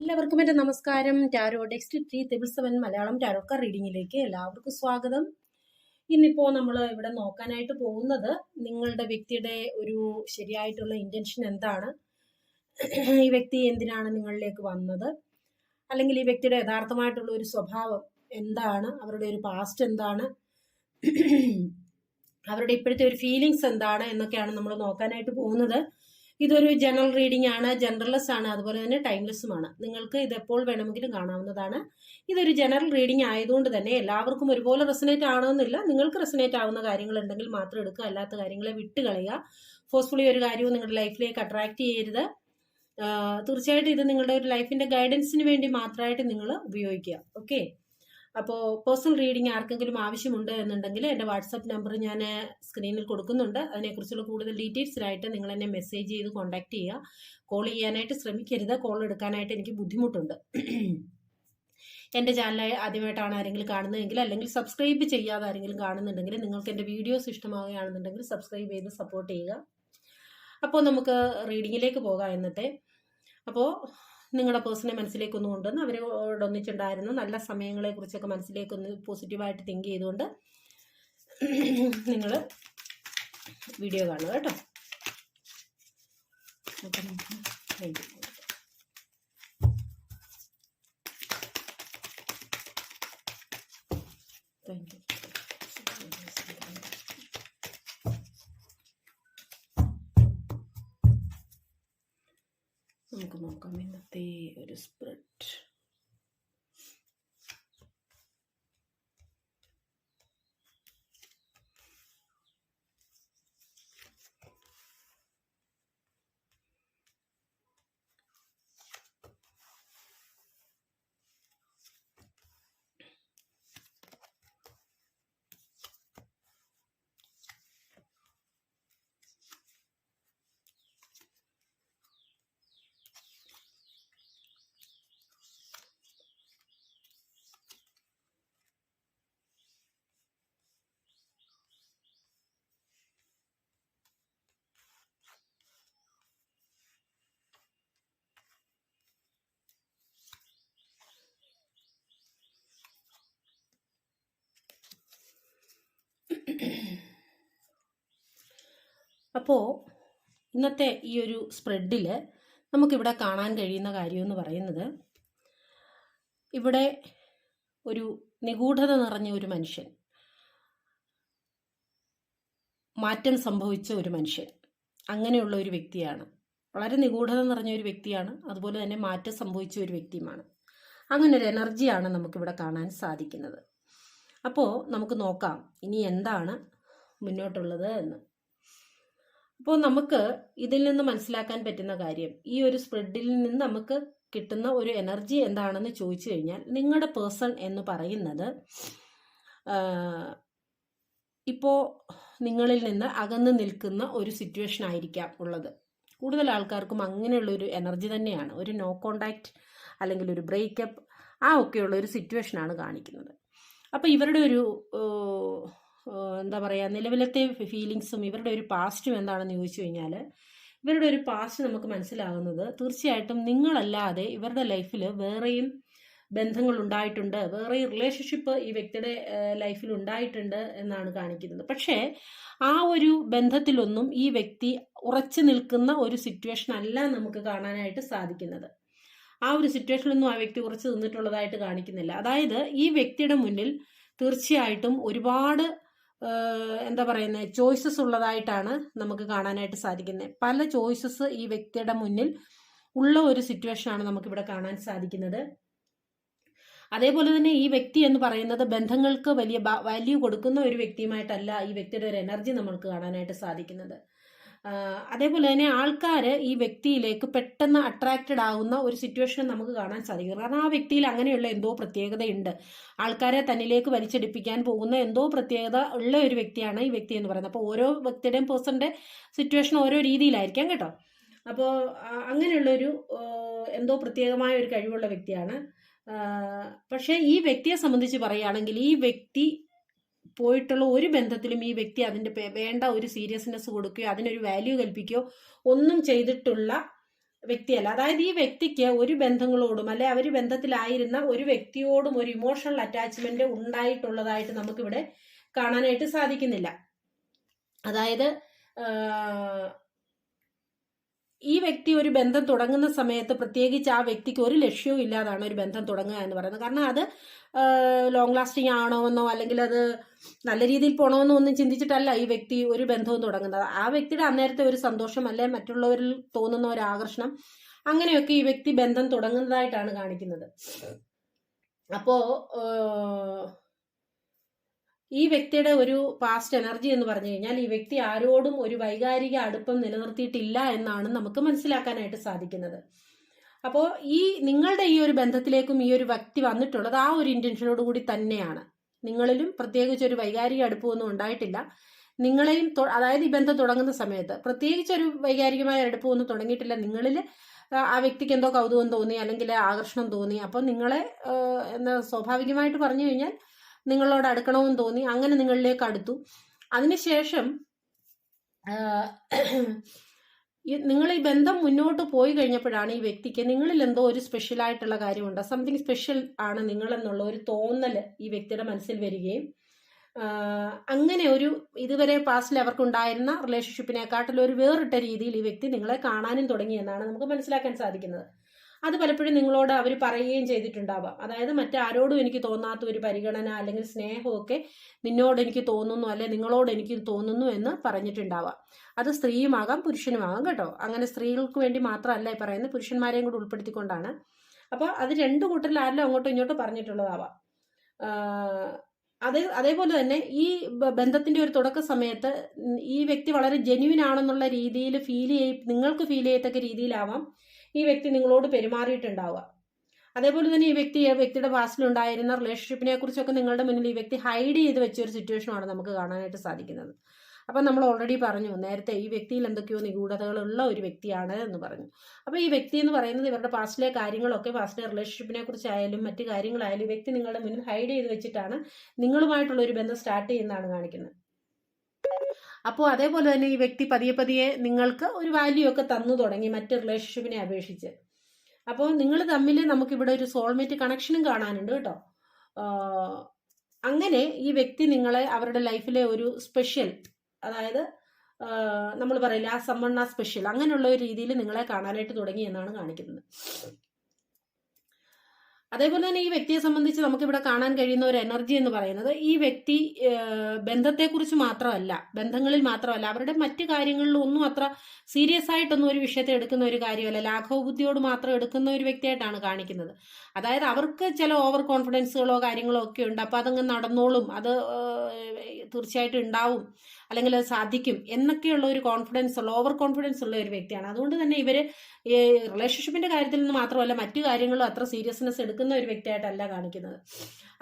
എല്ലാവർക്കും എന്റെ നമസ്കാരം. Tarot text three triple seven Malayalam ടാരോക്കാർ റീഡിങ്ങിലേക്ക് എല്ലാവർക്കും സ്വാഗതം. ഇന്നിപ്പോൾ നമ്മൾ ഇവിടെ നോക്കാനായിട്ട് പോകുന്നത് നിങ്ങളുടെ വ്യക്തിയുടെ ഒരു ശരിയായിട്ടുള്ള ഇന്റൻഷൻ എന്താണ്? ഈ വ്യക്തി എന്തിനാണ് നിങ്ങളിലേക്ക് വന്നത്? അല്ലെങ്കിൽ ഈ വ്യക്തിയുടെ യഥാർത്ഥമായിട്ടുള്ള ഒരു സ്വഭാവം എന്താണ്? അവരുടെ ഒരു പാസ്റ്റ് എന്താണ്? അവരുടെ ഇപ്പോഴത്തെ ഒരു ഫീലിങ്സ് എന്താണ്? എന്നൊക്കെയാണ് നമ്മൾ നോക്കാനായിട്ട് പോകുന്നത്. ഇതൊരു ജനറൽ റീഡിംഗ് ആണ് ജനറൽലെസ് ആണ് അതുപോലെ തന്നെ ടൈംലെസ്സുമാണ് നിങ്ങൾക്ക് ഇത് എപ്പോൾ വേണമെങ്കിലും കാണാവുന്നതാണ്. ഇതൊരു ജനറൽ റീഡിംഗ് ആയതുകൊണ്ട് തന്നെ എല്ലാവർക്കും ഒരുപോലെ റെസനേറ്റ് ആവണമെന്നില്ല. നിങ്ങൾക്ക് റെസനേറ്റ് ആവുന്ന കാര്യങ്ങൾ ഉണ്ടെങ്കിൽ മാത്രം എടുക്കുക. അല്ലാത്ത കാര്യങ്ങളെ വിട്ടുകളയുക ഫോഴ്സ്ഫുള്ളി ഒരു കാര്യവും നിങ്ങളുടെ ലൈഫിലേക്ക് അട്രാക്ട് ചെയ്യരുത്. തീർച്ചയായിട്ടും ഇത് നിങ്ങളുടെ ഒരു ലൈഫിന്റെ ഗൈഡൻസിന് വേണ്ടി മാത്രമായിട്ട് നിങ്ങൾ ഉപയോഗിക്കുക. ഓക്കെ അപ്പോൾ പേഴ്സണൽ റീഡിംഗ് ആർക്കെങ്കിലും ആവശ്യമുണ്ട് എന്നുണ്ടെങ്കിൽ എന്റെ വാട്സപ്പ് നമ്പർ ഞാൻ സ്ക്രീനിൽ കൊടുക്കുന്നുണ്ട്. അതിനെക്കുറിച്ചുള്ള കൂടുതൽ ഡീറ്റെയിൽസിനായിട്ട് നിങ്ങൾ എന്നെ മെസ്സേജ് ചെയ്ത് കോൺടാക്ട് ചെയ്യുക. കോൾ ചെയ്യാനായിട്ട് ശ്രമിക്കരുത്. കോൾ എടുക്കാനായിട്ട് എനിക്ക് ബുദ്ധിമുട്ടുണ്ട്. എന്റെ ചാനൽ ആദ്യമായിട്ടാണ് ആരെങ്കിലും കാണുന്നതെങ്കിൽ അല്ലെങ്കിൽ സബ്സ്ക്രൈബ് ചെയ്യാതെ ആരെങ്കിലും കാണുന്നുണ്ടെങ്കിൽ നിങ്ങൾക്ക് എന്റെ വീഡിയോസ് ഇഷ്ടമാവുകയാണെന്നുണ്ടെങ്കിൽ സബ്സ്ക്രൈബ് ചെയ്ത് സപ്പോർട്ട് ചെയ്യുക. അപ്പോൾ നമുക്ക് റീഡിങ്ങിലേക്ക് പോകാം ഇന്നത്തെ. അപ്പോൾ നിങ്ങളുടെ പേഴ്സണെ മനസ്സിലേക്ക് ഒന്ന് കൊണ്ടുവന്ന് അവരോടൊന്നിച്ചുണ്ടായിരുന്ന നല്ല സമയങ്ങളെക്കുറിച്ചൊക്കെ മനസ്സിലേക്കൊന്ന് പോസിറ്റീവായിട്ട് തിങ്ക് ചെയ്തുകൊണ്ട് നിങ്ങൾ വീഡിയോ കാണുക കേട്ടോ. താങ്ക് യു ചെയ്യാം. Thank you. നമുക്ക് നോക്കാം ഇന്നത്തെ ഒരു സ്പ്രെഡ് അപ്പോൾ ഇന്നത്തെ ഈ ഒരു സ്പ്രെഡിൽ നമുക്കിവിടെ കാണാൻ കഴിയുന്ന കാര്യമെന്ന് പറയുന്നത് ഇവിടെ ഒരു നിഗൂഢത നിറഞ്ഞ ഒരു മനുഷ്യൻ മാറ്റം സംഭവിച്ച ഒരു മനുഷ്യൻ അങ്ങനെയുള്ള ഒരു വ്യക്തിയാണ്. വളരെ നിഗൂഢത നിറഞ്ഞ ഒരു വ്യക്തിയാണ് അതുപോലെ തന്നെ മാറ്റം സംഭവിച്ച ഒരു വ്യക്തിയുമാണ്. അങ്ങനെ ഒരു എനർജിയാണ് നമുക്കിവിടെ കാണാൻ സാധിക്കുന്നത്. അപ്പോൾ നമുക്ക് നോക്കാം ഇനി എന്താണ് മുന്നോട്ടുള്ളത് എന്ന്. അപ്പോൾ നമുക്ക് ഇതിൽ നിന്ന് മനസ്സിലാക്കാൻ പറ്റുന്ന കാര്യം ഈ ഒരു സ്പ്രെഡിൽ നിന്ന് നമുക്ക് കിട്ടുന്ന ഒരു എനർജി എന്താണെന്ന് ചോദിച്ചു കഴിഞ്ഞാൽ നിങ്ങളുടെ പേഴ്സൺ എന്ന് പറയുന്നത് ഇപ്പോൾ നിങ്ങളിൽ നിന്ന് അകന്നു നിൽക്കുന്ന ഒരു സിറ്റുവേഷൻ ആയിരിക്കാം ഉള്ളത്. കൂടുതൽ ആൾക്കാർക്കും അങ്ങനെയുള്ള ഒരു എനർജി തന്നെയാണ്. ഒരു നോ കോണ്ടാക്റ്റ് അല്ലെങ്കിൽ ഒരു ബ്രേക്കപ്പ് ആ ഒക്കെയുള്ള ഒരു സിറ്റുവേഷനാണ് കാണിക്കുന്നത്. അപ്പോൾ ഇവരുടെ ഒരു എന്താ പറയുക നിലവിലത്തെ ഫീലിങ്സും ഇവരുടെ ഒരു പാസ്റ്റും എന്താണെന്ന് ചോദിച്ചു കഴിഞ്ഞാൽ ഇവരുടെ ഒരു പാസ്റ്റ് നമുക്ക് മനസ്സിലാകുന്നത് തീർച്ചയായിട്ടും നിങ്ങളല്ലാതെ ഇവരുടെ ലൈഫിൽ വേറെയും ബന്ധങ്ങൾ ഉണ്ടായിട്ടുണ്ട് വേറെ റിലേഷൻഷിപ്പ് ഈ വ്യക്തിയുടെ ലൈഫിൽ ഉണ്ടായിട്ടുണ്ട് എന്നാണ് കാണിക്കുന്നത്. പക്ഷേ ആ ഒരു ബന്ധത്തിലൊന്നും ഈ വ്യക്തി ഉറച്ചു നിൽക്കുന്ന ഒരു സിറ്റുവേഷൻ അല്ല നമുക്ക് കാണാനായിട്ട് സാധിക്കുന്നത്. ആ ഒരു സിറ്റുവേഷനിലൊന്നും ആ വ്യക്തി ഉറച്ചു നിന്നിട്ടുള്ളതായിട്ട് കാണിക്കുന്നില്ല. അതായത് ഈ വ്യക്തിയുടെ മുന്നിൽ തീർച്ചയായിട്ടും ഒരുപാട് എന്താ പറയുന്നത് ചോയ്സസ് ഉള്ളതായിട്ടാണ് നമുക്ക് കാണാനായിട്ട് സാധിക്കുന്നത്. പല ചോയ്സസ് ഈ വ്യക്തിയുടെ മുന്നിൽ ഉള്ള ഒരു സിറ്റുവേഷനാണ് നമുക്കിവിടെ കാണാൻ സാധിക്കുന്നത്. അതേപോലെ തന്നെ ഈ വ്യക്തി എന്ന് പറയുന്നത് ബന്ധങ്ങൾക്ക് വലിയ വാല്യൂ കൊടുക്കുന്ന ഒരു വ്യക്തിയുമായിട്ടല്ല ഈ വ്യക്തിയുടെ ഒരു എനർജി നമ്മൾക്ക് കാണാനായിട്ട് സാധിക്കുന്നത്. അതേപോലെ തന്നെ ആൾക്കാർ ഈ വ്യക്തിയിലേക്ക് പെട്ടെന്ന് അട്രാക്റ്റഡ് ആകുന്ന ഒരു സിറ്റുവേഷൻ നമുക്ക് കാണാൻ സാധിക്കും. കാരണം ആ വ്യക്തിയിൽ അങ്ങനെയുള്ള എന്തോ പ്രത്യേകതയുണ്ട്. ആൾക്കാരെ തന്നിലേക്ക് വലിച്ചെടുപ്പിക്കാൻ പോകുന്ന എന്തോ പ്രത്യേകത ഉള്ള ഒരു വ്യക്തിയാണ് ഈ വ്യക്തി എന്ന് പറയുന്നത്. അപ്പോൾ ഓരോ വ്യക്തിയുടെയും പേഴ്സണിന്റെ സിറ്റുവേഷൻ ഓരോ രീതിയിലായിരിക്കാം കേട്ടോ. അപ്പോൾ അങ്ങനെയുള്ളൊരു എന്തോ പ്രത്യേകമായ ഒരു കഴിവുള്ള വ്യക്തിയാണ്. പക്ഷേ ഈ വ്യക്തിയെ സംബന്ധിച്ച് പറയുകയാണെങ്കിൽ ഈ വ്യക്തി പോയിട്ടുള്ള ഒരു ബന്ധത്തിലും ഈ വ്യക്തി അതിന്റെ വേണ്ട ഒരു സീരിയസ്നെസ് കൊടുക്കുകയോ അതിനൊരു വാല്യൂ കൽപ്പിക്കുകയോ ഒന്നും ചെയ്തിട്ടുള്ള വ്യക്തിയല്ല. അതായത് ഈ വ്യക്തിക്ക് ഒരു ബന്ധങ്ങളോടും അല്ലെ അവർ ബന്ധത്തിലായിരുന്ന ഒരു വ്യക്തിയോടും ഒരു ഇമോഷണൽ അറ്റാച്ച്മെന്റ് ഉണ്ടായിട്ടുള്ളതായിട്ട് നമുക്കിവിടെ കാണാനായിട്ട് സാധിക്കുന്നില്ല. അതായത് ഈ വ്യക്തി ഒരു ബന്ധം തുടങ്ങുന്ന സമയത്ത് പ്രത്യേകിച്ച് ആ വ്യക്തിക്ക് ഒരു ലക്ഷ്യവും ഇല്ലാതാണ് ഒരു ബന്ധം തുടങ്ങുക എന്ന് പറയുന്നത്. കാരണം അത് ലോങ് ലാസ്റ്റിംഗ് എന്നോ അല്ലെങ്കിൽ അത് നല്ല രീതിയിൽ പോകണമെന്നോ ഒന്നും ചിന്തിച്ചിട്ടല്ല ഈ വ്യക്തി ഒരു ബന്ധവും തുടങ്ങുന്നത്. ആ വ്യക്തിയുടെ അന്നേരത്തെ ഒരു സന്തോഷം അല്ലെ മറ്റുള്ളവരിൽ തോന്നുന്ന ഒരു ആകർഷണം? അങ്ങനെയൊക്കെ ഈ വ്യക്തി ബന്ധം തുടങ്ങുന്നതായിട്ടാണ് കാണിക്കുന്നത്. അപ്പോ ഈ വ്യക്തിയുടെ ഒരു പാസ്റ്റ് എനർജി എന്ന് പറഞ്ഞു കഴിഞ്ഞാൽ ഈ വ്യക്തി ആരോടും ഒരു വൈകാരിക അടുപ്പം നിലനിർത്തിയിട്ടില്ല എന്നാണ് നമുക്ക് മനസ്സിലാക്കാനായിട്ട് സാധിക്കുന്നത്. അപ്പോൾ ഈ നിങ്ങളുടെ ഈ ഒരു ബന്ധത്തിലേക്കും ഈ ഒരു വ്യക്തി വന്നിട്ടുള്ളത് ആ ഒരു ഇന്റൻഷനോട് കൂടി തന്നെയാണ്. നിങ്ങളിലും പ്രത്യേകിച്ച് ഒരു വൈകാരിക അടുപ്പമൊന്നും ഉണ്ടായിട്ടില്ല. നിങ്ങളെയും അതായത് ഈ ബന്ധം തുടങ്ങുന്ന സമയത്ത് പ്രത്യേകിച്ച് ഒരു വൈകാരികമായ അടുപ്പമൊന്നും തുടങ്ങിയിട്ടില്ല. നിങ്ങളിൽ ആ വ്യക്തിക്ക് എന്തോ കൗതുകം തോന്നി അല്ലെങ്കിൽ ആകർഷണം തോന്നി. അപ്പോൾ നിങ്ങളെ എന്താ സ്വാഭാവികമായിട്ട് പറഞ്ഞു കഴിഞ്ഞാൽ നിങ്ങളോട് അടുക്കണമെന്ന് തോന്നി. അങ്ങനെ നിങ്ങളിലേക്ക് അടുത്തു. അതിനുശേഷം നിങ്ങൾ ഈ ബന്ധം മുന്നോട്ട് പോയി കഴിഞ്ഞപ്പോഴാണ് ഈ വ്യക്തിക്ക് നിങ്ങളിൽ എന്തോ ഒരു സ്പെഷ്യൽ ആയിട്ടുള്ള കാര്യമുണ്ട്. സംതിങ് സ്പെഷ്യൽ ആണ് നിങ്ങളെന്നുള്ള ഒരു തോന്നൽ ഈ വ്യക്തിയുടെ മനസ്സിൽ വരികയും അങ്ങനെ ഒരു ഇതുവരെ പാസ്റ്റിൽ അവർക്കുണ്ടായിരുന്ന റിലേഷൻഷിപ്പിനെക്കാട്ടിൽ ഒരു വേറിട്ട രീതിയിൽ ഈ വ്യക്തി നിങ്ങളെ കാണാനും തുടങ്ങിയെന്നാണ് നമുക്ക് മനസ്സിലാക്കാൻ സാധിക്കുന്നത്. അത് പലപ്പോഴും നിങ്ങളോട് അവർ പറയുകയും ചെയ്തിട്ടുണ്ടാവാം. അതായത് മറ്റാരോടും എനിക്ക് തോന്നാത്ത ഒരു പരിഗണന അല്ലെങ്കിൽ സ്നേഹമൊക്കെ നിന്നോട് എനിക്ക് തോന്നുന്നു അല്ലെ നിങ്ങളോട് എനിക്ക് തോന്നുന്നു എന്ന് പറഞ്ഞിട്ടുണ്ടാവാം. അത് സ്ത്രീയുമാകാം പുരുഷനുമാകാം കേട്ടോ. അങ്ങനെ സ്ത്രീകൾക്ക് വേണ്ടി മാത്രമല്ല ഈ പറയുന്നത് പുരുഷന്മാരെയും കൂടി ഉൾപ്പെടുത്തിക്കൊണ്ടാണ്. അപ്പോൾ അത് രണ്ടു കൂട്ടരിൽ അങ്ങോട്ടും ഇങ്ങോട്ടും പറഞ്ഞിട്ടുള്ളതാവാം. അതേ അതേപോലെ തന്നെ ഈ ബന്ധത്തിന്റെ ഒരു തുടക്ക സമയത്ത് ഈ വ്യക്തി വളരെ ജെന്യുവിൻ ആണെന്നുള്ള രീതിയിൽ ഫീൽ ചെയ്യ നിങ്ങൾക്ക് ഫീൽ ചെയ്യത്തക്ക രീതിയിലാവാം. ഈ വ്യക്തി നിങ്ങളോട് പെരുമാറിയിട്ടുണ്ടാവുക. അതേപോലെ തന്നെ ഈ വ്യക്തി ആ വ്യക്തിയുടെ പാസ്റ്റിലുണ്ടായിരുന്ന റിലേഷൻഷിപ്പിനെ കുറിച്ചൊക്കെ നിങ്ങളുടെ മുന്നിൽ ഈ വ്യക്തി ഹൈഡ് ചെയ്ത് വെച്ച ഒരു സിറ്റുവേഷനാണ് നമുക്ക് കാണാനായിട്ട് സാധിക്കുന്നത്. അപ്പം നമ്മൾ ഓൾറെഡി പറഞ്ഞു നേരത്തെ ഈ വ്യക്തിയിൽ എന്തൊക്കെയോ നിഗൂഢതകളുള്ള ഒരു വ്യക്തിയാണ് എന്ന് പറഞ്ഞു. അപ്പോൾ ഈ വ്യക്തി എന്ന് പറയുന്നത് ഇവരുടെ പാസ്റ്റിലെ കാര്യങ്ങളൊക്കെ പാസ്റ്റിലെ റിലേഷൻഷിപ്പിനെ കുറിച്ചായാലും മറ്റു കാര്യങ്ങളായാലും വ്യക്തി നിങ്ങളുടെ മുന്നിൽ ഹൈഡ് ചെയ്ത് വെച്ചിട്ടാണ് നിങ്ങളുമായിട്ടുള്ള ഒരു ബന്ധം സ്റ്റാർട്ട് ചെയ്യുന്നതാണ് കാണിക്കുന്നത്. അപ്പോൾ അതേപോലെ തന്നെ ഈ വ്യക്തി പതിയെ പതിയെ നിങ്ങൾക്ക് ഒരു വാല്യൂ ഒക്കെ തന്നു തുടങ്ങി മറ്റ് റിലേഷൻഷിപ്പിനെ അപേക്ഷിച്ച്. അപ്പോൾ നിങ്ങൾ തമ്മിൽ നമുക്കിവിടെ ഒരു സോൾമേറ്റ് കണക്ഷനും കാണാനുണ്ട് കേട്ടോ. അങ്ങനെ ഈ വ്യക്തി നിങ്ങളെ അവരുടെ ലൈഫിലെ ഒരു സ്പെഷ്യൽ അതായത് നമ്മൾ പറയില്ല ആ സമ്മണ്ണ സ്പെഷ്യൽ അങ്ങനെയുള്ള ഒരു രീതിയിൽ നിങ്ങളെ കാണാനായിട്ട് തുടങ്ങി എന്നാണ് കാണിക്കുന്നത്. അതേപോലെ തന്നെ ഈ വ്യക്തിയെ സംബന്ധിച്ച് നമുക്ക് ഇവിടെ കാണാൻ കഴിയുന്ന ഒരു എനർജി എന്ന് പറയുന്നത് ഈ വ്യക്തി ബന്ധത്തെക്കുറിച്ച് മാത്രമല്ല ബന്ധങ്ങളിൽ മാത്രമല്ല അവരുടെ മറ്റു കാര്യങ്ങളിലും ഒന്നും അത്ര സീരിയസ് ആയിട്ടൊന്നും ഒരു വിഷയത്തെ എടുക്കുന്ന ഒരു കാര്യമല്ല. ലാഘവ ബുദ്ധിയോട് മാത്രം എടുക്കുന്ന ഒരു വ്യക്തിയായിട്ടാണ് കാണിക്കുന്നത്. അതായത് അവർക്ക് ചില ഓവർ കോൺഫിഡൻസുകളോ കാര്യങ്ങളോ ഒക്കെ ഉണ്ട്. അപ്പോൾ അതങ്ങ് നടന്നോളും. അത് തീർച്ചയായിട്ടും ഉണ്ടാവും. അല്ലെങ്കിൽ അത് സാധിക്കും എന്നൊക്കെയുള്ള ഒരു കോൺഫിഡൻസ് ഉള്ള ഓവർ കോൺഫിഡൻസ് ഉള്ള ഒരു വ്യക്തിയാണ്. അതുകൊണ്ട് തന്നെ ഇവർ റിലേഷൻഷിപ്പിന്റെ കാര്യത്തിൽ നിന്ന് മാത്രമല്ല മറ്റു കാര്യങ്ങളും അത്ര സീരിയസ്നെസ് എടുക്കുന്ന ഒരു വ്യക്തിയായിട്ടല്ല കാണിക്കുന്നത്.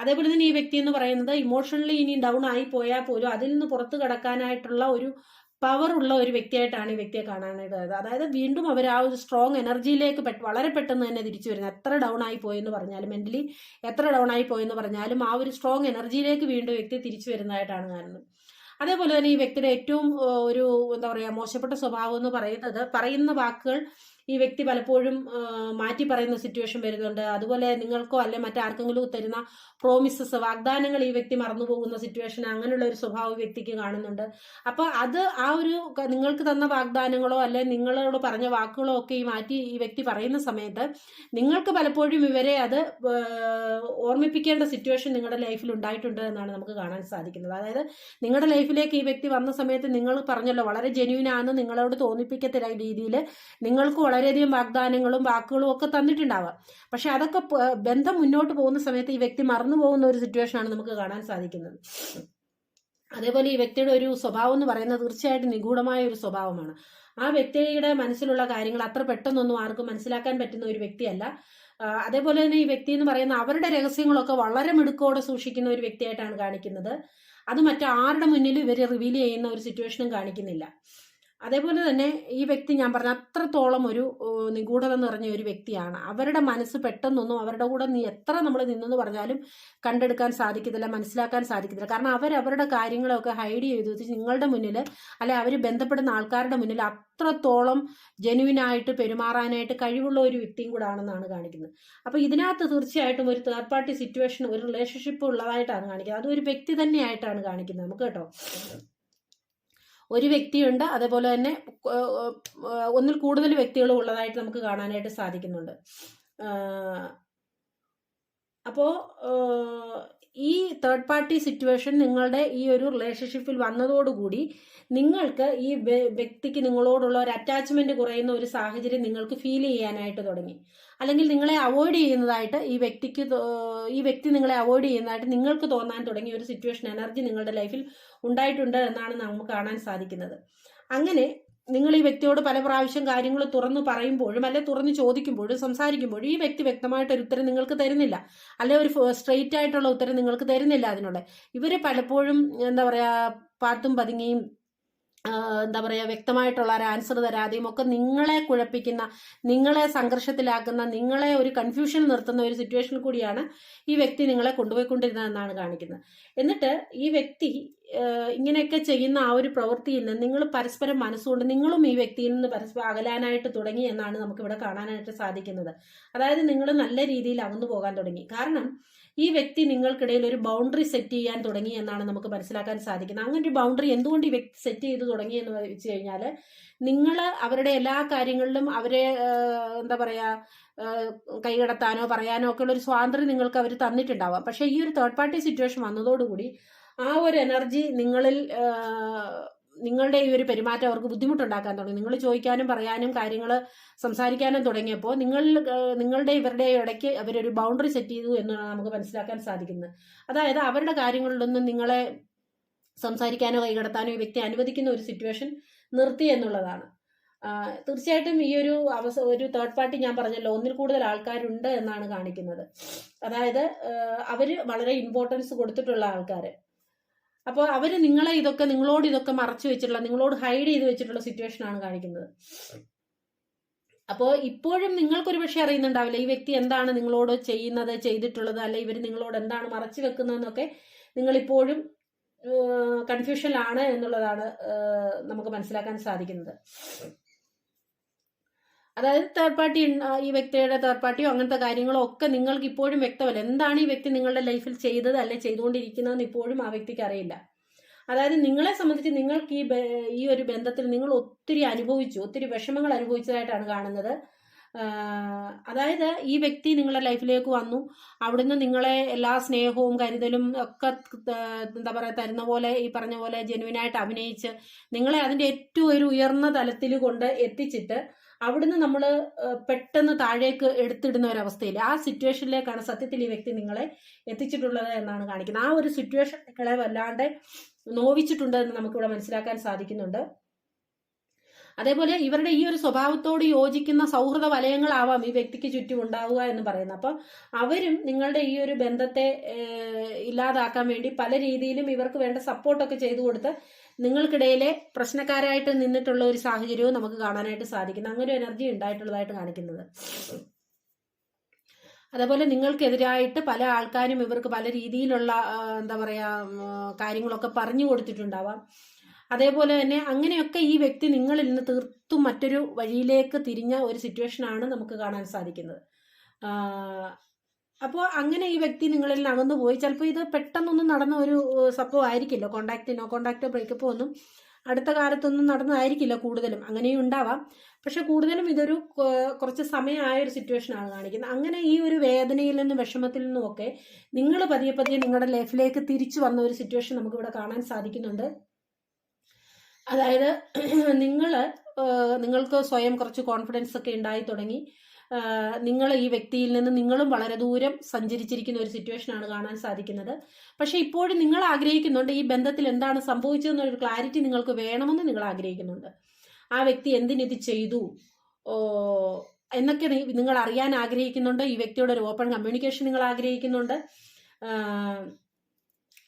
അതേപോലെ തന്നെ ഈ വ്യക്തി എന്ന് പറയുന്നത് ഇമോഷണലി ഇനി ഡൗൺ ആയി പോയാൽ പോലും അതിൽ നിന്ന് പുറത്തു കടക്കാനായിട്ടുള്ള ഒരു പവർ ഉള്ള ഒരു വ്യക്തിയായിട്ടാണ് ഈ വ്യക്തിയെ കാണാനായിട്ട്. അതായത് വീണ്ടും അവർ ആ ഒരു സ്ട്രോങ് എനർജിയിലേക്ക് വളരെ പെട്ടെന്ന് തന്നെ തിരിച്ചു വരുന്നത്. എത്ര ഡൗൺ ആയി പോയെന്ന് പറഞ്ഞാലും മെന്റലി എത്ര ഡൗൺ ആയി പോയെന്ന് പറഞ്ഞാലും ആ ഒരു സ്ട്രോങ് എനർജിയിലേക്ക് വീണ്ടും വ്യക്തി തിരിച്ചു വരുന്നതായിട്ടാണ് കാണുന്നത്. അതേപോലെ തന്നെ ഈ വ്യക്തിയുടെ ഏറ്റവും ഒരു എന്താ പറയുക മോശപ്പെട്ട സ്വഭാവം എന്ന് പറയുന്നത് പറയുന്ന വാക്കുകൾ ഈ വ്യക്തി പലപ്പോഴും മാറ്റി പറയുന്ന സിറ്റുവേഷൻ വരുന്നുണ്ട്. അതുപോലെ നിങ്ങൾക്കോ അല്ലെ മറ്റാർക്കെങ്കിലും തരുന്ന പ്രോമിസസ് വാഗ്ദാനങ്ങൾ ഈ വ്യക്തി മറന്നു പോകുന്ന സിറ്റുവേഷൻ അങ്ങനെയുള്ള ഒരു സ്വഭാവ വ്യക്തിക്ക് കാണുന്നുണ്ട്. അപ്പൊ അത് ആ ഒരു നിങ്ങൾക്ക് തന്ന വാഗ്ദാനങ്ങളോ അല്ലെ നിങ്ങളോട് പറഞ്ഞ വാക്കുകളോ ഒക്കെ ഈ മാറ്റി ഈ വ്യക്തി പറയുന്ന സമയത്ത് നിങ്ങൾക്ക് പലപ്പോഴും ഇവരെ അത് ഓർമ്മിപ്പിക്കേണ്ട സിറ്റുവേഷൻ നിങ്ങളുടെ ലൈഫിൽ ഉണ്ടായിട്ടുണ്ട് എന്നാണ് നമുക്ക് കാണാൻ സാധിക്കുന്നത്. അതായത് നിങ്ങളുടെ ലൈഫിലേക്ക് ഈ വ്യക്തി വന്ന സമയത്ത് നിങ്ങൾ പറഞ്ഞല്ലോ വളരെ ജെന്യൂൻ ആണെന്ന് നിങ്ങളോട് തോന്നിപ്പിക്കത്തില്ല രീതിയിൽ നിങ്ങൾക്ക് വളരെയധികം വാഗ്ദാനങ്ങളും വാക്കുകളും ഒക്കെ തന്നിട്ടുണ്ടാവാം പക്ഷെ അതൊക്കെ ബന്ധം മുന്നോട്ട് പോകുന്ന സമയത്ത് ഈ വ്യക്തി മറന്നു പോകുന്ന ഒരു സിറ്റുവേഷനാണ് നമുക്ക് കാണാൻ സാധിക്കുന്നത്. അതേപോലെ ഈ വ്യക്തിയുടെ ഒരു സ്വഭാവം എന്ന് പറയുന്നത് തീർച്ചയായിട്ടും നിഗൂഢമായ ഒരു സ്വഭാവമാണ്. ആ വ്യക്തിയുടെ മനസ്സിലുള്ള കാര്യങ്ങൾ അത്ര പെട്ടെന്നൊന്നും ആർക്കും മനസ്സിലാക്കാൻ പറ്റുന്ന ഒരു വ്യക്തിയല്ല. അതേപോലെ തന്നെ ഈ വ്യക്തി എന്ന് പറയുന്ന അവരുടെ രഹസ്യങ്ങളൊക്കെ വളരെ മിടുക്കോടെ സൂക്ഷിക്കുന്ന ഒരു വ്യക്തിയായിട്ടാണ് കാണിക്കുന്നത്. അത് മറ്റാരുടെ മുന്നിൽ ഇവരെ റിവീൽ ചെയ്യുന്ന ഒരു സിറ്റുവേഷനും കാണിക്കുന്നില്ല. അതേപോലെ തന്നെ ഈ വ്യക്തി ഞാൻ പറഞ്ഞ അത്രത്തോളം ഒരു നിഗൂഢത നിറഞ്ഞ ഒരു വ്യക്തിയാണ്. അവരുടെ മനസ്സ് പെട്ടെന്നൊന്നും അവരുടെ കൂടെ നീ എത്ര നമ്മൾ നിന്നെന്ന് പറഞ്ഞാലും കണ്ടെടുക്കാൻ സാധിക്കത്തില്ല മനസ്സിലാക്കാൻ സാധിക്കത്തില്ല. കാരണം അവർ അവരുടെ കാര്യങ്ങളൊക്കെ ഹൈഡ് ചെയ്ത് വെച്ച് നിങ്ങളുടെ മുന്നിൽ അല്ലെ അവർ ബന്ധപ്പെടുന്ന ആൾക്കാരുടെ മുന്നിൽ അത്രത്തോളം ജെനുവിനായിട്ട് പെരുമാറാനായിട്ട് കഴിവുള്ള ഒരു വ്യക്തിയും കൂടെ ആണെന്നാണ് കാണിക്കുന്നത്. അപ്പോൾ ഇതിനകത്ത് തീർച്ചയായിട്ടും ഒരു തേർഡ് പാർട്ടി സിറ്റുവേഷൻ ഒരു റിലേഷൻഷിപ്പ് ഉള്ളതായിട്ടാണ് കാണിക്കുന്നത്. അത് ഒരു വ്യക്തി തന്നെയായിട്ടാണ് കാണിക്കുന്നത്. നമുക്ക് കേട്ടോ? ഒരു വ്യക്തിയുണ്ട് അതേപോലെ തന്നെ ഒന്നിൽ കൂടുതൽ വ്യക്തികളും ഉള്ളതായിട്ട് നമുക്ക് കാണാനായിട്ട് സാധിക്കുന്നുണ്ട്. അപ്പോ ഈ തേർഡ് പാർട്ടി സിറ്റുവേഷൻ നിങ്ങളുടെ ഈ ഒരു റിലേഷൻഷിപ്പിൽ വന്നതോടുകൂടി നിങ്ങൾക്ക് ഈ വ്യക്തിക്ക് നിങ്ങളോടുള്ള ഒരു അറ്റാച്ച്മെന്റ് കുറയുന്ന ഒരു സാഹചര്യം നിങ്ങൾക്ക് ഫീൽ ചെയ്യാനായിട്ട് തുടങ്ങി. അല്ലെങ്കിൽ നിങ്ങളെ അവോയ്ഡ് ചെയ്യുന്നതായിട്ട് ഈ വ്യക്തിക്ക് ഈ വ്യക്തി നിങ്ങളെ അവോയ്ഡ് ചെയ്യുന്നതായിട്ട് നിങ്ങൾക്ക് തോന്നാൻ തുടങ്ങിയ ഒരു സിറ്റുവേഷൻ എനർജി നിങ്ങളുടെ ലൈഫിൽ ഉണ്ടായിട്ടുണ്ട് എന്നാണ് നമുക്ക് കാണാൻ സാധിക്കുന്നത്. അങ്ങനെ നിങ്ങൾ ഈ വ്യക്തിയോട് പല പ്രാവശ്യം കാര്യങ്ങൾ തുറന്നു പറയുമ്പോഴും അല്ലെ തുറന്ന് ചോദിക്കുമ്പോഴും സംസാരിക്കുമ്പോഴും ഈ വ്യക്തി വ്യക്തമായിട്ട് ഒരു ഉത്തരം നിങ്ങൾക്ക് തരുന്നില്ല. അല്ലെ ഒരു സ്ട്രെയിറ്റ് ആയിട്ടുള്ള ഉത്തരം നിങ്ങൾക്ക് തരുന്നില്ല അതിനുള്ള. ഇവർ പലപ്പോഴും എന്താ പറയാ പാത്തും പതുങ്ങിയും എന്താ പറയുക വ്യക്തമായിട്ടുള്ള ഒരു ആൻസർ തരാതെയും ഒക്കെ നിങ്ങളെ കുഴപ്പിക്കുന്ന നിങ്ങളെ സംഘർഷത്തിലാക്കുന്ന നിങ്ങളെ ഒരു കൺഫ്യൂഷൻ നിർത്തുന്ന ഒരു സിറ്റുവേഷനിൽ കൂടിയാണ് ഈ വ്യക്തി നിങ്ങളെ കൊണ്ടുപോയിക്കൊണ്ടിരുന്നതെന്നാണ് കാണിക്കുന്നത്. എന്നിട്ട് ഈ വ്യക്തി ഇങ്ങനെയൊക്കെ ചെയ്യുന്ന ആ ഒരു പ്രവൃത്തിയിൽ നിന്ന് നിങ്ങൾ പരസ്പരം മനസ്സുകൊണ്ട് നിങ്ങളും ഈ വ്യക്തിയിൽ നിന്ന് പരസ്പരം അകലാനായിട്ട് തുടങ്ങി എന്നാണ് നമുക്കിവിടെ കാണാനായിട്ട് സാധിക്കുന്നത്. അതായത് നിങ്ങൾ നല്ല രീതിയിൽ അകന്നു പോകാൻ തുടങ്ങി. കാരണം ഈ വ്യക്തി നിങ്ങൾക്കിടയിൽ ഒരു ബൗണ്ടറി സെറ്റ് ചെയ്യാൻ തുടങ്ങി എന്നാണ് നമുക്ക് മനസ്സിലാക്കാൻ സാധിക്കുന്നത്. അങ്ങനെ ഒരു ബൗണ്ടറി എന്തുകൊണ്ട് ഈ വ്യക്തി സെറ്റ് ചെയ്ത് തുടങ്ങി എന്ന് വെച്ച് കഴിഞ്ഞാൽ നിങ്ങൾ അവരുടെ എല്ലാ കാര്യങ്ങളിലും അവരെ എന്താ പറയാ കൈകടത്താനോ പറയാനോ ഒക്കെ ഉള്ള ഒരു സ്വാതന്ത്ര്യം നിങ്ങൾക്ക് അവർ തന്നിട്ടുണ്ടാവാം. പക്ഷേ ഈ ഒരു തേർഡ് പാർട്ടി സിറ്റുവേഷൻ വന്നതോടുകൂടി ആ ഒരു എനർജി നിങ്ങളിൽ നിങ്ങളുടെ ഈ ഒരു പെരുമാറ്റം അവർക്ക് ബുദ്ധിമുട്ടുണ്ടാക്കാൻ തുടങ്ങി. നിങ്ങൾ ചോദിക്കാനും പറയാനും കാര്യങ്ങൾ സംസാരിക്കാനും തുടങ്ങിയപ്പോൾ നിങ്ങൾ നിങ്ങളുടെ ഇവരുടെ ഇടയ്ക്ക് അവരൊരു ബൗണ്ടറി സെറ്റ് ചെയ്തു എന്നാണ് നമുക്ക് മനസ്സിലാക്കാൻ സാധിക്കുന്നത്. അതായത് അവരുടെ കാര്യങ്ങളിലൊന്നും നിങ്ങളെ സംസാരിക്കാനോ കൈകടത്താനോ ഈ വ്യക്തി അനുവദിക്കുന്ന ഒരു സിറ്റുവേഷൻ നിർത്തി എന്നുള്ളതാണ്. തീർച്ചയായിട്ടും ഈ ഒരു അവസ ഒരു തേർഡ് പാർട്ടി ഞാൻ പറഞ്ഞല്ലോ ഒന്നിൽ കൂടുതൽ ആൾക്കാരുണ്ട് എന്നാണ് കാണിക്കുന്നത്. അതായത് അവർ വളരെ ഇമ്പോർട്ടൻസ് കൊടുത്തിട്ടുള്ള ആൾക്കാർ അപ്പോൾ അവർ നിങ്ങളെ ഇതൊക്കെ നിങ്ങളോട് ഇതൊക്കെ മറച്ചു വെച്ചിട്ടുള്ള നിങ്ങളോട് ഹൈഡ് ചെയ്ത് വെച്ചിട്ടുള്ള സിറ്റുവേഷൻ ആണ് കാണിക്കുന്നത്. അപ്പോൾ ഇപ്പോഴും നിങ്ങൾക്കൊരു പക്ഷേ അറിയുന്നുണ്ടാവില്ല ഈ വ്യക്തി എന്താണ് നിങ്ങളോട് ചെയ്യുന്നത് ചെയ്തിട്ടുള്ളത് അല്ലെ ഇവർ നിങ്ങളോട് എന്താണ് മറച്ചു വെക്കുന്നതെന്നൊക്കെ നിങ്ങൾ ഇപ്പോഴും കൺഫ്യൂഷനിലാണ് എന്നുള്ളതാണ് നമുക്ക് മനസ്സിലാക്കാൻ സാധിക്കുന്നത്. അതായത് തേർഡ് പാർട്ടി ഈ വ്യക്തിയുടെ തേർഡ് പാർട്ടിയോ അങ്ങനത്തെ കാര്യങ്ങളോ ഒക്കെ നിങ്ങൾക്ക് ഇപ്പോഴും വ്യക്തമല്ല. എന്താണ് ഈ വ്യക്തി നിങ്ങളുടെ ലൈഫിൽ ചെയ്തത് അല്ലെ ചെയ്തുകൊണ്ടിരിക്കുന്നതെന്ന് ഇപ്പോഴും ആ വ്യക്തിക്ക് അറിയില്ല. അതായത് നിങ്ങളെ സംബന്ധിച്ച് നിങ്ങൾക്ക് ഈ ഈ ഒരു ബന്ധത്തിൽ നിങ്ങൾ ഒത്തിരി അനുഭവിച്ചു ഒത്തിരി വിഷമങ്ങൾ അനുഭവിച്ചതായിട്ടാണ് കാണുന്നത്. അതായത് ഈ വ്യക്തി നിങ്ങളുടെ ലൈഫിലേക്ക് വന്നു. അവിടുന്ന് നിങ്ങളെ എല്ലാ സ്നേഹവും കരുതലും ഒക്കെ എന്താ പറയുക തരുന്ന പോലെ ഈ പറഞ്ഞ പോലെ ജെനുവിനായിട്ട് അഭിനയിച്ച് നിങ്ങളെ അതിന്റെ ഏറ്റവും ഒരു ഉയർന്ന തലത്തിൽ കൊണ്ട് എത്തിച്ചിട്ട് അവിടുന്ന് നമ്മൾ പെട്ടെന്ന് താഴേക്ക് എടുത്തിടുന്ന ഒരു അവസ്ഥയിൽ ആ സിറ്റുവേഷനിലേക്കാണ് സത്യത്തിൽ ഈ വ്യക്തി നിങ്ങളെ എത്തിച്ചിട്ടുള്ളത് എന്നാണ് കാണിക്കുന്നത്. ആ ഒരു സിറ്റുവേഷൻ നിങ്ങളെ വല്ലാണ്ട് നോവിച്ചിട്ടുണ്ട് എന്ന് നമുക്കിവിടെ മനസ്സിലാക്കാൻ സാധിക്കുന്നുണ്ട്. അതേപോലെ ഇവരുടെ ഈ ഒരു സ്വഭാവത്തോട് യോജിക്കുന്ന സൗഹൃദ വലയങ്ങളാവാം ഈ വ്യക്തിക്ക് ചുറ്റും ഉണ്ടാവുക എന്ന് പറയുന്നത്. അപ്പം അവരും നിങ്ങളുടെ ഈ ഒരു ബന്ധത്തെ ഇല്ലാതാക്കാൻ വേണ്ടി പല രീതിയിലും ഇവർക്ക് വേണ്ട സപ്പോർട്ടൊക്കെ ചെയ്തു കൊടുത്ത് നിങ്ങൾക്കിടയിലെ പ്രശ്നക്കാരായിട്ട് നിന്നിട്ടുള്ള ഒരു സാഹചര്യവും നമുക്ക് കാണാനായിട്ട് സാധിക്കുന്നു. അങ്ങനെ ഒരു എനർജി ഉണ്ടായിട്ടുള്ളതായിട്ട് കാണിക്കുന്നത്. അതേപോലെ നിങ്ങൾക്കെതിരായിട്ട് പല ആൾക്കാരും ഇവർക്ക് പല രീതിയിലുള്ള എന്താ പറയാ കാര്യങ്ങളൊക്കെ പറഞ്ഞു കൊടുത്തിട്ടുണ്ടാവാം. അതേപോലെ തന്നെ അങ്ങനെയൊക്കെ ഈ വ്യക്തി നിങ്ങളിൽ നിന്ന് തീർത്തും മറ്റൊരു വഴിയിലേക്ക് തിരിഞ്ഞ ഒരു സിറ്റുവേഷനാണ് നമുക്ക് കാണാൻ സാധിക്കുന്നത്. അപ്പോൾ അങ്ങനെ ഈ വ്യക്തി നിങ്ങളിൽ നടന്നു പോയി. ചിലപ്പോൾ ഇത് പെട്ടെന്നൊന്നും നടന്ന ഒരു സംഭവം ആയിരിക്കില്ല കോണ്ടാക്ട് നോ കോണ്ടാക്റ്റോ ബ്രേക്കപ്പ് ഒന്നും അടുത്ത കാലത്തൊന്നും നടന്നതായിരിക്കില്ല കൂടുതലും. അങ്ങനെയും ഉണ്ടാവാം. പക്ഷെ കൂടുതലും ഇതൊരു കുറച്ച് സമയമായ ഒരു സിറ്റുവേഷൻ ആണ് കാണിക്കുന്നത്. അങ്ങനെ ഈ ഒരു വേദനയിൽ നിന്നും വിഷമത്തിൽ നിന്നും ഒക്കെ നിങ്ങൾ പതിയെ പതിയെ നിങ്ങളുടെ ലൈഫിലേക്ക് തിരിച്ചു വന്ന ഒരു സിറ്റുവേഷൻ നമുക്ക് ഇവിടെ കാണാൻ സാധിക്കുന്നുണ്ട്. അതായത് നിങ്ങൾ നിങ്ങൾക്ക് സ്വയം കുറച്ച് കോൺഫിഡൻസ് ഒക്കെ ഉണ്ടായി തുടങ്ങി. നിങ്ങൾ ഈ വ്യക്തിയിൽ നിന്ന് നിങ്ങളും വളരെ ദൂരം സഞ്ചരിച്ചിരിക്കുന്ന ഒരു സിറ്റുവേഷൻ ആണ് കാണാൻ സാധിക്കുന്നത്. പക്ഷെ ഇപ്പോഴും നിങ്ങൾ ആഗ്രഹിക്കുന്നുണ്ട് ഈ ബന്ധത്തിൽ എന്താണ് സംഭവിച്ചതെന്നൊരു ക്ലാരിറ്റി നിങ്ങൾക്ക് വേണമെന്ന് നിങ്ങൾ ആഗ്രഹിക്കുന്നുണ്ട്. ആ വ്യക്തി എന്തിനിത് ചെയ്തു? എന്നൊക്കെ നിങ്ങൾ അറിയാൻ ആഗ്രഹിക്കുന്നുണ്ട്. ഈ വ്യക്തിയോട് ഒരു ഓപ്പൺ കമ്മ്യൂണിക്കേഷൻ നിങ്ങൾ ആഗ്രഹിക്കുന്നുണ്ട്.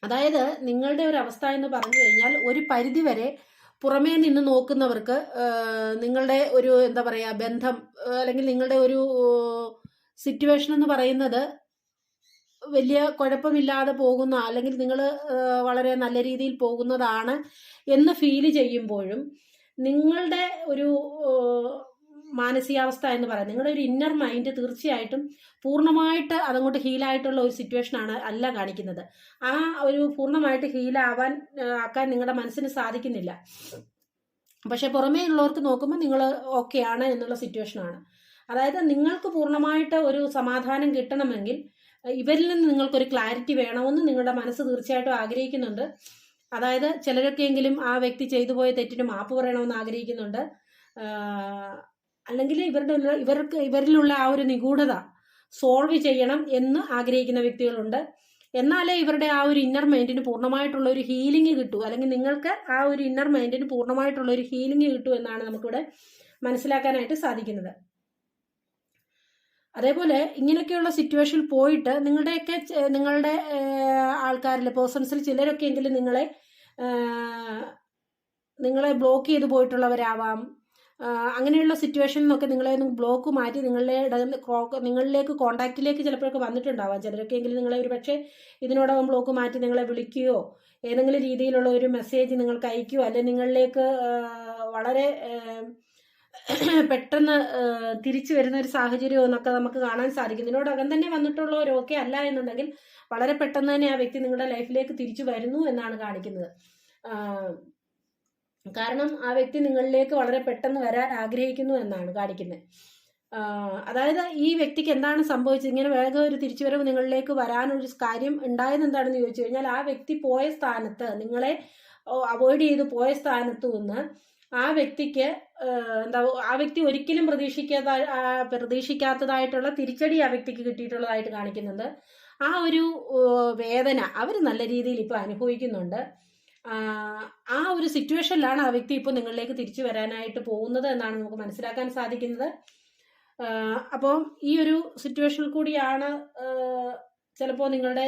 അതായത് നിങ്ങളുടെ ഒരു അവസ്ഥ എന്ന് പറഞ്ഞു കഴിഞ്ഞാൽ ഒരു പരിധി വരെ പുറമേ നിന്ന് നോക്കുന്നവർക്ക് നിങ്ങളുടെ ഒരു എന്താ പറയുക ബന്ധം അല്ലെങ്കിൽ നിങ്ങളുടെ ഒരു സിറ്റുവേഷൻ എന്ന് പറയുന്നത് വലിയ കുഴപ്പമില്ലാതെ പോകുന്ന അല്ലെങ്കിൽ നിങ്ങൾ വളരെ നല്ല രീതിയിൽ പോകുന്നതാണ് എന്ന് ഫീൽ ചെയ്യുമ്പോഴും നിങ്ങളുടെ ഒരു മാനസികാവസ്ഥ എന്ന് പറയുന്നത് നിങ്ങളുടെ ഒരു ഇന്നർ മൈൻഡ് തീർച്ചയായിട്ടും പൂർണമായിട്ട് അതങ്ങോട്ട് ഹീലായിട്ടുള്ള ഒരു സിറ്റുവേഷൻ ആണ് അല്ല കാണിക്കുന്നത്. ആ ഒരു പൂർണമായിട്ട് ഹീലാവാൻ ആക്കാൻ നിങ്ങളുടെ മനസ്സിന് സാധിക്കുന്നില്ല. പക്ഷെ പുറമേ ഉള്ളവർക്ക് നോക്കുമ്പോൾ നിങ്ങൾ ഓക്കെ ആണ് എന്നുള്ള സിറ്റുവേഷൻ ആണ്. അതായത് നിങ്ങൾക്ക് പൂർണമായിട്ട് ഒരു സമാധാനം കിട്ടണമെങ്കിൽ ഇവരിൽ നിന്ന് നിങ്ങൾക്കൊരു ക്ലാരിറ്റി വേണമെന്ന് നിങ്ങളുടെ മനസ്സ് തീർച്ചയായിട്ടും ആഗ്രഹിക്കുന്നുണ്ട്. അതായത് ചിലരൊക്കെയെങ്കിലും ആ വ്യക്തി ചെയ്തു പോയ തെറ്റിന് മാപ്പ് പറയണമെന്ന് ആഗ്രഹിക്കുന്നുണ്ട്. അല്ലെങ്കിൽ ഇവരുടെ ഇവർക്ക് ഇവരിലുള്ള ആ ഒരു നിഗൂഢത സോൾവ് ചെയ്യണം എന്ന് ആഗ്രഹിക്കുന്ന വ്യക്തികളുണ്ട്. എന്നാലേ ഇവരുടെ ആ ഒരു ഇന്നർ മൈൻഡിന് പൂർണമായിട്ടുള്ള ഒരു ഹീലിംഗ് കിട്ടൂ. അല്ലെങ്കിൽ നിങ്ങൾക്ക് ആ ഒരു ഇന്നർ മൈൻഡിന് പൂർണമായിട്ടുള്ള ഒരു ഹീലിംഗ് കിട്ടൂ എന്നാണ് നമുക്കിവിടെ മനസ്സിലാക്കാനായിട്ട് സാധിക്കുന്നത്. അതേപോലെ ഇങ്ങനെയൊക്കെയുള്ള സിറ്റുവേഷനിൽ പോയിട്ട് നിങ്ങളുടെയൊക്കെ നിങ്ങളുടെ ആൾക്കാരിൽ പേഴ്സൺസിൽ ചിലരൊക്കെ എങ്കിലും നിങ്ങളെ നിങ്ങളെ ബ്ലോക്ക് ചെയ്ത് പോയിട്ടുള്ളവരാവാം. അങ്ങനെയുള്ള സിറ്റുവേഷൻ നിന്നൊക്കെ നിങ്ങളെ ഒന്ന് ബ്ലോക്ക് മാറ്റി നിങ്ങളുടെ നിങ്ങളിലേക്ക് കോണ്ടാക്റ്റിലേക്ക് ചിലപ്പോഴൊക്കെ വന്നിട്ടുണ്ടാവാം. ചിലരൊക്കെ എങ്കിലും നിങ്ങളെ ഒരു പക്ഷേ ഇതിനോടകം ബ്ലോക്ക് മാറ്റി നിങ്ങളെ വിളിക്കുകയോ ഏതെങ്കിലും രീതിയിലുള്ള ഒരു മെസ്സേജ് നിങ്ങൾക്ക് അയക്കുകയോ അല്ലെങ്കിൽ നിങ്ങളിലേക്ക് വളരെ പെട്ടെന്ന് തിരിച്ചു വരുന്ന ഒരു സാഹചര്യം എന്നൊക്കെ നമുക്ക് കാണാൻ സാധിക്കും. ഇതിനോടകം തന്നെ വന്നിട്ടുള്ളവരൊക്കെ അല്ല എന്നുണ്ടെങ്കിൽ വളരെ പെട്ടെന്ന് തന്നെ ആ വ്യക്തി നിങ്ങളുടെ ലൈഫിലേക്ക് തിരിച്ചു വരുന്നു എന്നാണ് കാണിക്കുന്നത്. കാരണം ആ വ്യക്തി നിങ്ങളിലേക്ക് വളരെ പെട്ടെന്ന് വരാൻ ആഗ്രഹിക്കുന്നു എന്നാണ് കാണിക്കുന്നത്. അതായത് ഈ വ്യക്തിക്ക് എന്താണ് സംഭവിച്ചത്? ഇങ്ങനെ വേഗം ഒരു തിരിച്ചുവരവ് നിങ്ങളിലേക്ക് വരാനൊരു കാര്യം ഉണ്ടായത് എന്താണെന്ന് ചോദിച്ചു കഴിഞ്ഞാൽ ആ വ്യക്തി പോയ സ്ഥാനത്ത് നിങ്ങളെ അവോയ്ഡ് ചെയ്ത് പോയ സ്ഥാനത്തു നിന്ന് ആ വ്യക്തിക്ക് എന്താ ആ വ്യക്തി ഒരിക്കലും പ്രതീക്ഷിക്കാത്ത പ്രതീക്ഷിക്കാത്തതായിട്ടുള്ള തിരിച്ചടി ആ വ്യക്തിക്ക് കിട്ടിയിട്ടുള്ളതായിട്ട് കാണിക്കുന്നുണ്ട്. ആ ഒരു വേദന അവർ നല്ല രീതിയിൽ ഇപ്പോൾ അനുഭവിക്കുന്നുണ്ട്. ആ, ഒരു സിറ്റുവേഷനിലാണ് ആ വ്യക്തി ഇപ്പോൾ നിങ്ങളിലേക്ക് തിരിച്ചു വരാനായിട്ട് പോകുന്നത് എന്നാണ് നമുക്ക് മനസ്സിലാക്കാൻ സാധിക്കുന്നത്. അപ്പോൾ ഈ ഒരു സിറ്റുവേഷനിൽ കൂടിയാണ് ചിലപ്പോൾ നിങ്ങളുടെ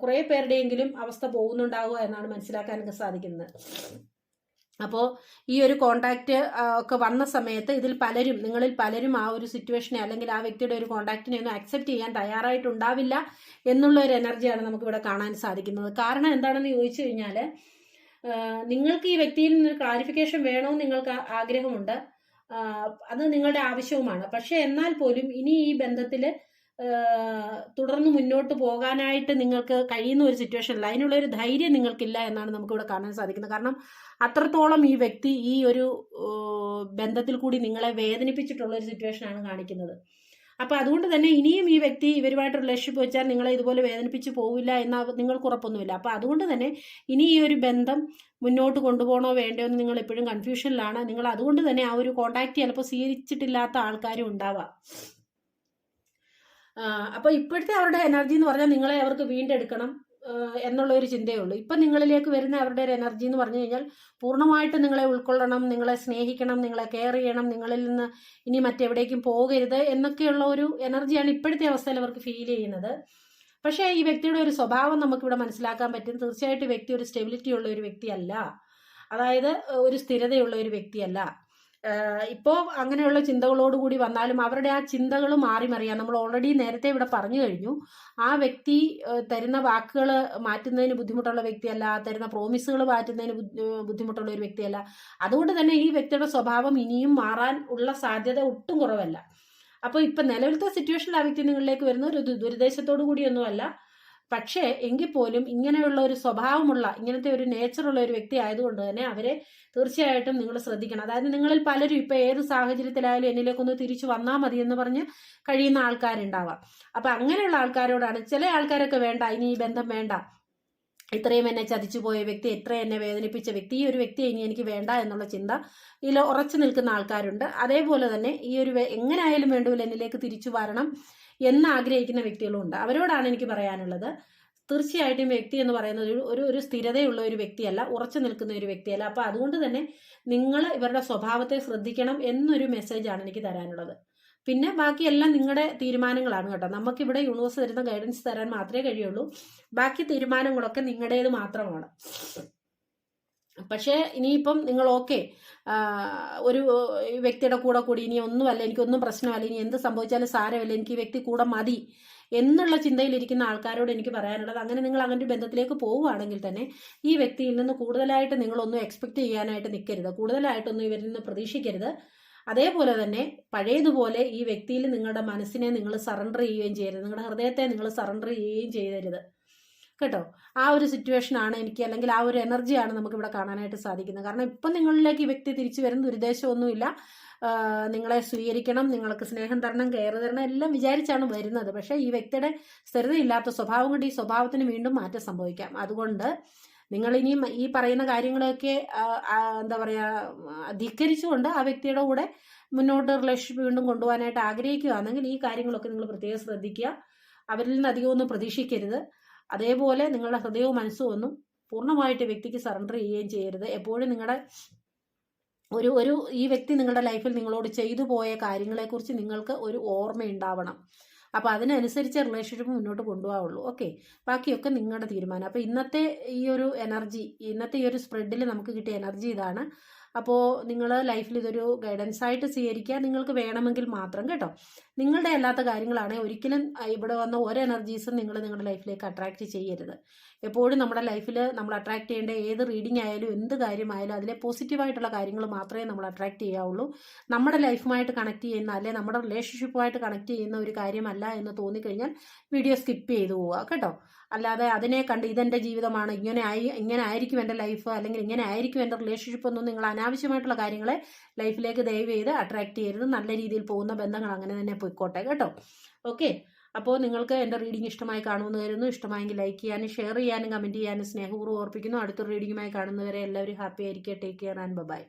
കുറേ പേരുടെയെങ്കിലും അവസ്ഥ പോകുന്നുണ്ടാവുക എന്നാണ് മനസ്സിലാക്കാൻ സാധിക്കുന്നത്. അപ്പോൾ ഈ ഒരു കോണ്ടാക്റ്റ് ഒക്കെ വന്ന സമയത്ത് ഇതിൽ പലരും നിങ്ങളിൽ പലരും ആ ഒരു സിറ്റുവേഷനെ അല്ലെങ്കിൽ ആ വ്യക്തിയുടെ ഒരു കോണ്ടാക്റ്റിനെ ഒന്നും അക്സെപ്റ്റ് ചെയ്യാൻ തയ്യാറായിട്ടുണ്ടാവില്ല എന്നുള്ള ഒരു എനർജിയാണ് നമുക്ക് ഇവിടെ കാണാൻ സാധിക്കുന്നത്. കാരണം എന്താണെന്ന് ചോദിച്ചു കഴിഞ്ഞാൽ നിങ്ങൾക്ക് ഈ വ്യക്തിയിൽ നിന്ന് ക്ലാരിഫിക്കേഷൻ വേണമെന്ന് നിങ്ങൾക്ക് ആഗ്രഹമുണ്ട്. അത് നിങ്ങളുടെ ആവശ്യവുമാണ്. പക്ഷെ എന്നാൽ പോലും ഇനി ഈ ബന്ധത്തിൽ തുടർന്ന് മുന്നോട്ട് പോകാനായിട്ട് നിങ്ങൾക്ക് കഴിയുന്ന ഒരു സിറ്റുവേഷനില്ല അതിനുള്ള ഒരു ധൈര്യം നിങ്ങൾക്കില്ല എന്നാണ് നമുക്കിവിടെ കാണാൻ സാധിക്കുന്നത്. കാരണം അത്രത്തോളം ഈ വ്യക്തി ഈ ഒരു ബന്ധത്തിൽ കൂടി നിങ്ങളെ വേദനിപ്പിച്ചിട്ടുള്ള ഒരു സിറ്റുവേഷനാണ് കാണിക്കുന്നത്. അപ്പോൾ അതുകൊണ്ട് തന്നെ ഇനിയും ഈ വ്യക്തി ഇവരുമായിട്ട് റിലേഷൻഷിപ്പ് വെച്ചാൽ നിങ്ങളെ ഇതുപോലെ വേദനിപ്പിച്ച് പോവില്ല എന്ന നിങ്ങൾക്ക് ഉറപ്പൊന്നുമില്ല. അപ്പോൾ അതുകൊണ്ട് തന്നെ ഇനി ഈ ഒരു ബന്ധം മുന്നോട്ട് കൊണ്ടുപോകണോ വേണ്ടോ എന്ന് നിങ്ങൾ എപ്പോഴും കൺഫ്യൂഷനിലാണ് നിങ്ങൾ അതുകൊണ്ട് തന്നെ ആ ഒരു കോണ്ടാക്ട് ചിലപ്പോൾ സ്വീകരിച്ചിട്ടില്ലാത്ത ആൾക്കാരും ഉണ്ടാവാം. അപ്പോൾ ഇപ്പോഴത്തെ അവരുടെ എനർജി എന്ന് പറഞ്ഞാൽ നിങ്ങളെ അവർക്ക് വീണ്ടെടുക്കണം. എന്നുള്ള ഒരു ചിന്തയേ ഉള്ളൂ ഇപ്പം നിങ്ങളിലേക്ക് വരുന്ന അവരുടെ ഒരു എനർജി എന്ന് പറഞ്ഞു കഴിഞ്ഞാൽ പൂർണമായിട്ട് നിങ്ങളെ ഉൾക്കൊള്ളണം നിങ്ങളെ സ്നേഹിക്കണം നിങ്ങളെ കെയർ ചെയ്യണം നിങ്ങളിൽ നിന്ന് ഇനി മറ്റെവിടേക്കും പോകരുത് എന്നൊക്കെയുള്ള ഒരു എനർജിയാണ് ഇപ്പോഴത്തെ അവസ്ഥയിൽ അവർക്ക് ഫീൽ ചെയ്യുന്നത്. പക്ഷേ ഈ വ്യക്തിയുടെ ഒരു സ്വഭാവം നമുക്കിവിടെ മനസ്സിലാക്കാൻ പറ്റും. തീർച്ചയായിട്ടും വ്യക്തി ഒരു സ്റ്റെബിലിറ്റി ഉള്ള ഒരു വ്യക്തിയല്ല. അതായത് ഒരു സ്ഥിരതയുള്ള ഒരു വ്യക്തിയല്ല. ഇപ്പോൾ അങ്ങനെയുള്ള ചിന്തകളോടുകൂടി വന്നാലും അവരുടെ ആ ചിന്തകൾ മാറി മറിയാം. നമ്മൾ ഓൾറെഡി നേരത്തെ ഇവിടെ പറഞ്ഞു കഴിഞ്ഞു. ആ വ്യക്തി തരുന്ന വാക്കുകൾ മാറ്റുന്നതിന് ബുദ്ധിമുട്ടുള്ള വ്യക്തിയല്ല തരുന്ന പ്രോമിസുകൾ മാറ്റുന്നതിന് ബുദ്ധിമുട്ടുള്ള ഒരു വ്യക്തിയല്ല. അതുകൊണ്ട് തന്നെ ഈ വ്യക്തിയുടെ സ്വഭാവം ഇനിയും മാറാൻ ഉള്ള സാധ്യത ഒട്ടും കുറവല്ല. അപ്പോൾ ഇപ്പം നിലവിലത്തെ സിറ്റുവേഷനിൽ ആ വ്യക്തി നിങ്ങളിലേക്ക് വരുന്ന ഒരു ദുരുദ്ദേശത്തോടു കൂടിയൊന്നുമല്ല. പക്ഷേ എങ്കിൽ പോലും ഇങ്ങനെയുള്ള ഒരു സ്വഭാവമുള്ള ഇങ്ങനത്തെ ഒരു നേച്ചറുള്ള ഒരു വ്യക്തി ആയതുകൊണ്ട് തന്നെ അവരെ തീർച്ചയായിട്ടും നിങ്ങൾ ശ്രദ്ധിക്കണം. അതായത് നിങ്ങളിൽ പലരും ഇപ്പം ഏത് സാഹചര്യത്തിലായാലും എന്നിലേക്കൊന്ന് തിരിച്ചു വന്നാൽ മതി എന്ന് പറഞ്ഞ് കഴിയുന്ന ആൾക്കാരുണ്ടാവാം. അപ്പം അങ്ങനെയുള്ള ആൾക്കാരോടാണ് ചില ആൾക്കാരൊക്കെ വേണ്ട ഇനി ഈ ബന്ധം വേണ്ട. ഇത്രയും എന്നെ ചതിച്ചു പോയ വ്യക്തി എത്ര എന്നെ വേദനിപ്പിച്ച വ്യക്തി ഈ ഒരു വ്യക്തി ഇനി എനിക്ക് വേണ്ട എന്നുള്ള ചിന്ത ഇതിൽ ഉറച്ചു നിൽക്കുന്ന ആൾക്കാരുണ്ട്. അതേപോലെ തന്നെ ഈ ഒരു എങ്ങനെയായാലും വേണ്ടുമില്ല എന്നിലേക്ക് തിരിച്ചു വരണം എന്ന് ആഗ്രഹിക്കുന്ന വ്യക്തികളും ഉണ്ട്. അവരോടാണ് എനിക്ക് പറയാനുള്ളത്. തീർച്ചയായിട്ടും വ്യക്തി എന്ന് പറയുന്നത് ഒരു ഒരു ഒരു സ്ഥിരതയുള്ള ഒരു വ്യക്തിയല്ല ഉറച്ചു നിൽക്കുന്ന ഒരു വ്യക്തിയല്ല. അപ്പോൾ അതുകൊണ്ട് തന്നെ നിങ്ങൾ ഇവരുടെ സ്വഭാവത്തെ ശ്രദ്ധിക്കണം എന്നൊരു മെസ്സേജാണ് എനിക്ക് തരാനുള്ളത്. പിന്നെ ബാക്കിയെല്ലാം നിങ്ങളുടെ തീരുമാനങ്ങളാണ് കേട്ടോ. നമുക്കിവിടെ യൂണിവേഴ്സ് തരുന്ന ഗൈഡൻസ് തരാൻ മാത്രമേ കഴിയുള്ളൂ. ബാക്കി തീരുമാനങ്ങളൊക്കെ നിങ്ങളുടേത് മാത്രമാണ്. പക്ഷേ ഇനിയിപ്പം നിങ്ങൾ ഓക്കെ ഒരു വ്യക്തിയുടെ കൂടെ കൂടി ഇനി ഒന്നുമല്ല എനിക്കൊന്നും പ്രശ്നമല്ല ഇനി എന്ത് സംഭവിച്ചാലും സാരമില്ല എനിക്ക് ഈ വ്യക്തി കൂടെ മതി എന്നുള്ള ചിന്തയിലിരിക്കുന്ന ആൾക്കാരോട് എനിക്ക് പറയാനുള്ളത് അങ്ങനെ നിങ്ങൾ അങ്ങനെ ഒരു ബന്ധത്തിലേക്ക് പോവുകയാണെങ്കിൽ തന്നെ ഈ വ്യക്തിയിൽ നിന്ന് കൂടുതലായിട്ട് നിങ്ങളൊന്നും എക്സ്പെക്ട് ചെയ്യാനായിട്ട് നിൽക്കരുത്. കൂടുതലായിട്ടൊന്നും ഇവരിൽ നിന്ന് പ്രതീക്ഷിക്കരുത്. അതേപോലെ തന്നെ പഴയതുപോലെ ഈ വ്യക്തിയിൽ നിങ്ങളുടെ മനസ്സിനെ നിങ്ങൾ സറണ്ടർ ചെയ്യുകയും ചെയ്യരുത്. നിങ്ങളുടെ ഹൃദയത്തെ നിങ്ങൾ സറണ്ടർ ചെയ്യുകയും ചെയ്യരുത്. കേട്ടോ? ആ ഒരു സിറ്റുവേഷൻ ആണ് എനിക്ക് അല്ലെങ്കിൽ ആ ഒരു എനർജിയാണ് നമുക്ക് ഇവിടെ കാണാനായിട്ട് സാധിക്കുന്നത്. കാരണം ഇപ്പം നിങ്ങളിലേക്ക് ഈ വ്യക്തി തിരിച്ചു വരുന്ന ദുരുദ്ദേശമൊന്നുമില്ല. നിങ്ങളെ സ്വീകരിക്കണം നിങ്ങൾക്ക് സ്നേഹം തരണം കെയർ തരണം എല്ലാം വിചാരിച്ചാണ് വരുന്നത്. പക്ഷേ ഈ വ്യക്തിയുടെ സ്ഥിരതയില്ലാത്ത സ്വഭാവം കൊണ്ട് ഈ സ്വഭാവത്തിന് വീണ്ടും മാറ്റം സംഭവിക്കാം. അതുകൊണ്ട് നിങ്ങൾ ഇനിയും ഈ പറയുന്ന കാര്യങ്ങളൊക്കെ എന്താ പറയുക ധിക്കരിച്ചുകൊണ്ട് ആ വ്യക്തിയുടെ കൂടെ മുന്നോട്ട് റിലേഷൻഷിപ്പ് വീണ്ടും കൊണ്ടുപോകാനായിട്ട് ആഗ്രഹിക്കുകയാണെങ്കിൽ ഈ കാര്യങ്ങളൊക്കെ നിങ്ങൾ പ്രത്യേകം ശ്രദ്ധിക്കുക. അവരിൽ നിന്ന് അധികമൊന്നും പ്രതീക്ഷിക്കരുത്. അതേപോലെ നിങ്ങളുടെ ഹൃദയവും മനസ്സും ഒന്നും പൂർണമായിട്ട് വ്യക്തിക്ക് സറണ്ടർ ചെയ്യുകയും ചെയ്യരുത്. എപ്പോഴും നിങ്ങളുടെ ഒരു ഒരു ഈ വ്യക്തി നിങ്ങളുടെ ലൈഫിൽ നിങ്ങളോട് ചെയ്തു പോയ കാര്യങ്ങളെക്കുറിച്ച് നിങ്ങൾക്ക് ഒരു ഓർമ്മയുണ്ടാവണം. അപ്പോൾ അതിനനുസരിച്ച് റിലേഷൻഷിപ്പ് മുന്നോട്ട് കൊണ്ടുപോകാവുള്ളൂ. ഓക്കെ ബാക്കിയൊക്കെ നിങ്ങളുടെ തീരുമാനം. അപ്പോൾ ഇന്നത്തെ ഈ ഒരു എനർജി ഇന്നത്തെ ഈ ഒരു സ്പ്രെഡിൽ നമുക്ക് കിട്ടിയ എനർജി ഇതാണ്. അപ്പോൾ നിങ്ങൾ ലൈഫിൽ ഇതൊരു ഗൈഡൻസ് ആയിട്ട് സ്വീകരിക്കുക നിങ്ങൾക്ക് വേണമെങ്കിൽ മാത്രം കേട്ടോ. നിങ്ങളുടെ അല്ലാത്ത കാര്യങ്ങളാണ് ഒരിക്കലും ഇവിടെ വന്ന ഓരോ എനർജീസും നിങ്ങൾ നിങ്ങളുടെ ലൈഫിലേക്ക് അട്രാക്റ്റ് ചെയ്യരുത്. എപ്പോഴും നമ്മുടെ ലൈഫിൽ നമ്മൾ അട്രാക്ട് ചെയ്യേണ്ട ഏത് റീഡിംഗ് ആയാലും എന്ത് കാര്യമായാലും അതിലെ പോസിറ്റീവായിട്ടുള്ള കാര്യങ്ങൾ മാത്രമേ നമ്മൾ അട്രാക്ട് ചെയ്യാവുള്ളൂ. നമ്മുടെ ലൈഫുമായിട്ട് കണക്ട് ചെയ്യുന്ന അല്ലെ നമ്മുടെ റിലേഷൻഷിപ്പുമായിട്ട് കണക്ട് ചെയ്യുന്ന ഒരു കാര്യമല്ല എന്ന് തോന്നിക്കഴിഞ്ഞാൽ വീഡിയോ സ്കിപ്പ് ചെയ്തു പോവുക കേട്ടോ. അല്ലാതെ അതിനെ കണ്ട് ഇതെന്റെ ജീവിതമാണ് ഇങ്ങനെ ആയി ഇങ്ങനെ ആയിരിക്കും എന്റെ ലൈഫ് അല്ലെങ്കിൽ ഇങ്ങനെ ആയിരിക്കും എന്റെ റിലേഷൻഷിപ്പ് ഒന്നും നിങ്ങൾ അനാവശ്യമായിട്ടുള്ള കാര്യങ്ങളെ ലൈഫിലേക്ക് ദയവ് ചെയ്ത് അട്രാക്ട് ചെയ്യരുത്. നല്ല രീതിയിൽ പോകുന്ന ബന്ധങ്ങൾ അങ്ങനെ തന്നെ പോയിക്കോട്ടെ കേട്ടോ. ഓക്കെ അപ്പോൾ നിങ്ങൾക്ക് എന്റെ റീഡിംഗ് ഇഷ്ടമായി കാണുമെന്ന് ഇഷ്ടമായെങ്കിൽ ലൈക്ക് ചെയ്യാനും ഷെയർ ചെയ്യാനും കമന്റ് ചെയ്യാനും സ്നേഹപൂർവം ഓർപ്പിക്കുന്നു. അടുത്തൊരു റീഡിങ്ങുമായി കാണുന്നവരെ എല്ലാവരും ഹാപ്പി ആയിരിക്കുക ടേക്ക് കെയർ ആൻഡ് ബൈ